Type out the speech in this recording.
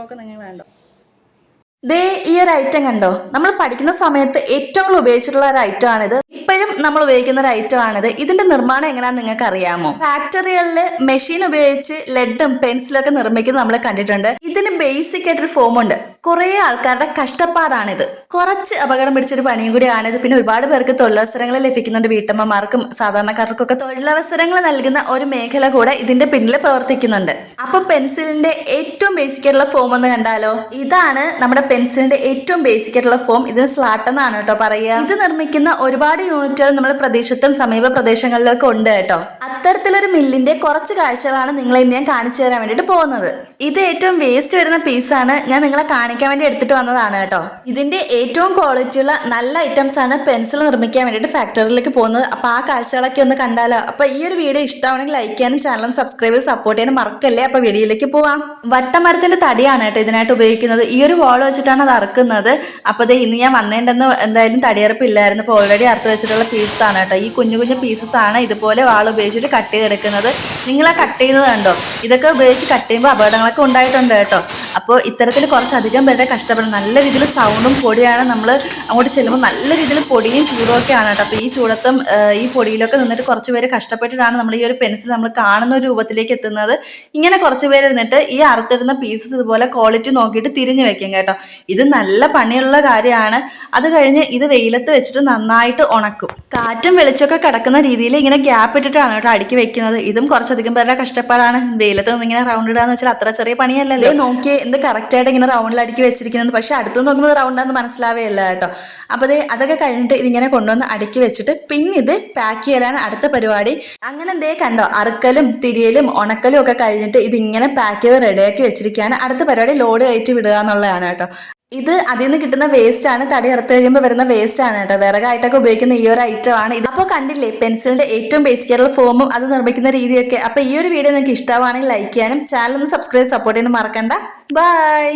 Block നിങ്ങൾ വേണ്ട. ദേ ഈ ഒരു ഐറ്റം കണ്ടോ? നമ്മൾ പഠിക്കുന്ന സമയത്ത് ഏറ്റവും കൂടുതൽ ഉപയോഗിച്ചിട്ടുള്ള ഒരു ഐറ്റം ആണിത്. ഇപ്പോഴും നമ്മൾ ഉപയോഗിക്കുന്ന ഒരു ഐറ്റം ആണിത്. ഇതിന്റെ നിർമ്മാണം എങ്ങനെയാണെന്ന് നിങ്ങൾക്ക് അറിയാമോ ഫാക്ടറികളിൽ മെഷീൻ ഉപയോഗിച്ച് ലെഡും പെൻസിലും ഒക്കെ നിർമ്മിക്കുന്നത് നമ്മൾ കണ്ടിട്ടുണ്ട്. ഇതിന് ബേസിക് ആയിട്ടൊരു ഫോം ഉണ്ട്. കുറേ ആൾക്കാരുടെ കഷ്ടപ്പാടാണിത്. കുറച്ച് അപകടം പിടിച്ചൊരു പണിയും കൂടിയാണിത് പിന്നെ ഒരുപാട് പേർക്ക് തൊഴിലവസരങ്ങൾ ലഭിക്കുന്നുണ്ട് വീട്ടമ്മമാർക്കും സാധാരണക്കാർക്കും ഒക്കെ തൊഴിലവസരങ്ങൾ നൽകുന്ന ഒരു മേഖല കൂടെ ഇതിന്റെ പിന്നിൽ പ്രവർത്തിക്കുന്നുണ്ട്. അപ്പൊ പെൻസിലിന്റെ ഏറ്റവും ബേസിക് ആയിട്ടുള്ള ഫോം ഒന്ന് കണ്ടാലോ? ഇതാണ് നമ്മുടെ പെൻസിലിന്റെ ഏറ്റവും ബേസിക് ആയിട്ടുള്ള ഫോം ഇതിന് സ്ലാട്ട് എന്നാണ് കേട്ടോ പറയുക. ഇത് നിർമ്മിക്കുന്ന ഒരുപാട് യൂണിറ്റുകൾ നമ്മുടെ പ്രദേശത്തും സമീപ പ്രദേശങ്ങളിലൊക്കെ ഉണ്ട് കേട്ടോ. അത്തരത്തിലൊരു മില്ലിന്റെ കുറച്ച് കാഴ്ചകളാണ് നിങ്ങളെ ഇന്ന് ഞാൻ കാണിച്ചു തരാൻ വേണ്ടിയിട്ട് പോകുന്നത്. ഇത് ഏറ്റവും വേസ്റ്റ് വരുന്ന പീസാണ് ഞാൻ നിങ്ങളെ കാണിക്കാൻ വേണ്ടി എടുത്തിട്ട് വന്നതാണ് കേട്ടോ. ഇതിന്റെ ഏറ്റവും ക്വാളിറ്റി ഉള്ള നല്ല ഐറ്റംസ് ആണ് പെൻസിൽ നിർമ്മിക്കാൻ വേണ്ടിയിട്ട് ഫാക്ടറിയിലേക്ക് പോകുന്നത്. അപ്പൊ ആ കാഴ്ചകളൊക്കെ ഒന്ന് കണ്ടാലോ? അപ്പൊ ഈ ഒരു വീഡിയോ ഇഷ്ടമാണെങ്കിൽ ലൈക്ക് ചെയ്യാനും ചാനലും സബ്സ്ക്രൈബ് ചെയ്ത് സപ്പോർട്ട് ചെയ്യാനും മറക്കല്ലേ? അപ്പൊ വീഡിയോയിലേക്ക് പോവാം. വട്ടമരത്തിന്റെ തടിയാണ് കേട്ടോ ഇതിനായിട്ട് ഉപയോഗിക്കുന്നത്. ഈ ഒരു വാൾ വെച്ചിട്ടാണ് അത് അറക്കുന്നത്. അപ്പൊ ദേ ഇന്ന് ഞാൻ വന്നേണ്ടെന്ന് എന്തായാലും തടിയറപ്പില്ലായിരുന്നു. അപ്പോൾ ഓൾറെഡി അറുത്ത് വെച്ചിട്ടുള്ള പീസാണ് കേട്ടോ. ഈ കുഞ്ഞു കുഞ്ഞു പീസസ് ആണ്. ഇതുപോലെ വാൾ ഉപയോഗിച്ചിട്ട് കട്ട് ചെയ്തെടുക്കുന്നത്. നിങ്ങൾ ആ കട്ട് ചെയ്യുന്നത് കണ്ടോ? ഇതൊക്കെ ഉപയോഗിച്ച് കട്ട് ചെയ്യുമ്പോൾ അപകടങ്ങളൊക്കെ ഉണ്ടായിട്ടുണ്ട് കേട്ടോ. അപ്പോൾ ഇത്തരത്തിൽ കുറച്ചധികം പേരുടെ കഷ്ടപ്പെടും നല്ല രീതിയിൽ സൗണ്ടും പൊടിയാണ് നമ്മൾ അങ്ങോട്ട് ചെല്ലുമ്പോൾ നല്ല രീതിയിൽ പൊടിയും ചൂടും ആണ് കേട്ടോ. അപ്പോൾ ഈ ചൂടത്തും ഈ പൊടിയിലൊക്കെ നിന്നിട്ട് കുറച്ച് പേര് കഷ്ടപ്പെട്ടിട്ടാണ് നമ്മൾ ഈ ഒരു പെൻസിൽ നമ്മൾ കാണുന്ന ഒരു രൂപത്തിലേക്ക് എത്തുന്നത്. ഇങ്ങനെ കുറച്ച് പേര് ഇരുന്നിട്ട് ഈ അറുത്തിടുന്ന പീസസ് ഇതുപോലെ ക്വാളിറ്റി നോക്കിയിട്ട് തിരിഞ്ഞു വെക്കും കേട്ടോ. ഇത് നല്ല പണിയുള്ള കാര്യമാണ്. അത് കഴിഞ്ഞ് ഇത് വെയിലത്ത് വെച്ചിട്ട് നന്നായിട്ട് ഉണക്കും. കാറ്റും വെളിച്ചമൊക്കെ കിടക്കുന്ന രീതിയിൽ ഇങ്ങനെ ഗ്യാപ്പ് ഇട്ടിട്ടാണ് കേട്ടോ അടുക്കി വെക്കുന്നത്. ഇതും കുറച്ചധികം പേരുടെ കഷ്ടപ്പാടാണ്. വെയിലത്ത് നിന്ന് ഇങ്ങനെ റൗണ്ട് ഇടാന്ന് വെച്ചാൽ അത്ര ചെറിയ പണിയല്ലല്ലോ. നോക്കിയേ എന്ത് കറക്റ്റായിട്ട് ഇങ്ങനെ റൗണ്ടിൽ അടുക്കി വെച്ചിരിക്കുന്നത്. പക്ഷെ അടുത്ത് നോക്കുമ്പോൾ റൗണ്ടാന്ന് മനസ്സിലാവേയില്ല കേട്ടോ. അപ്പോൾ ദേ അതൊക്കെ കഴിഞ്ഞിട്ട് ഇതിങ്ങനെ കൊണ്ടുവന്ന് അടുക്കി വെച്ചിട്ട് പിന്നെ ഇത് പാക്ക് ചെയ്യാനാണ് അടുത്ത പരിപാടി. അങ്ങനെ എന്തേ കണ്ടോ അറുക്കലും തിരിയലും ഉണക്കലും ഒക്കെ കഴിഞ്ഞിട്ട് ഇതിങ്ങനെ പാക്ക് ചെയ്ത് റെഡിയാക്കി വെച്ചിരിക്കുകയാണ്. അടുത്ത പരിപാടി ലോഡ് കയറ്റി വിടുക എന്നുള്ളതാണ് കേട്ടോ. ഇത് അതിൽ നിന്ന് കിട്ടുന്ന വേസ്റ്റ് ആണ്. തടി ഇറത്ത് കഴിയുമ്പോൾ വരുന്ന വേസ്റ്റ് ആണ് കേട്ടോ. വിറകായിട്ടൊക്കെ ഉപയോഗിക്കുന്ന ഈ ഒരു ഐറ്റം ആണ്. ഇത് അപ്പോൾ കണ്ടില്ലേ പെൻസിലിന്റെ ഏറ്റവും ബേസിക് ആയിട്ടുള്ള ഫോമും അത് നിർമ്മിക്കുന്ന രീതിയൊക്കെ. അപ്പോൾ ഈ ഒരു വീഡിയോ നിങ്ങൾക്ക് ഇഷ്ടമാണെങ്കിൽ ലൈക്ക് ചെയ്യാനും ചാനൽ ഒന്ന് സബ്സ്ക്രൈബ് സപ്പോർട്ട് ചെയ്യാനും മറക്കണ്ട. ബൈ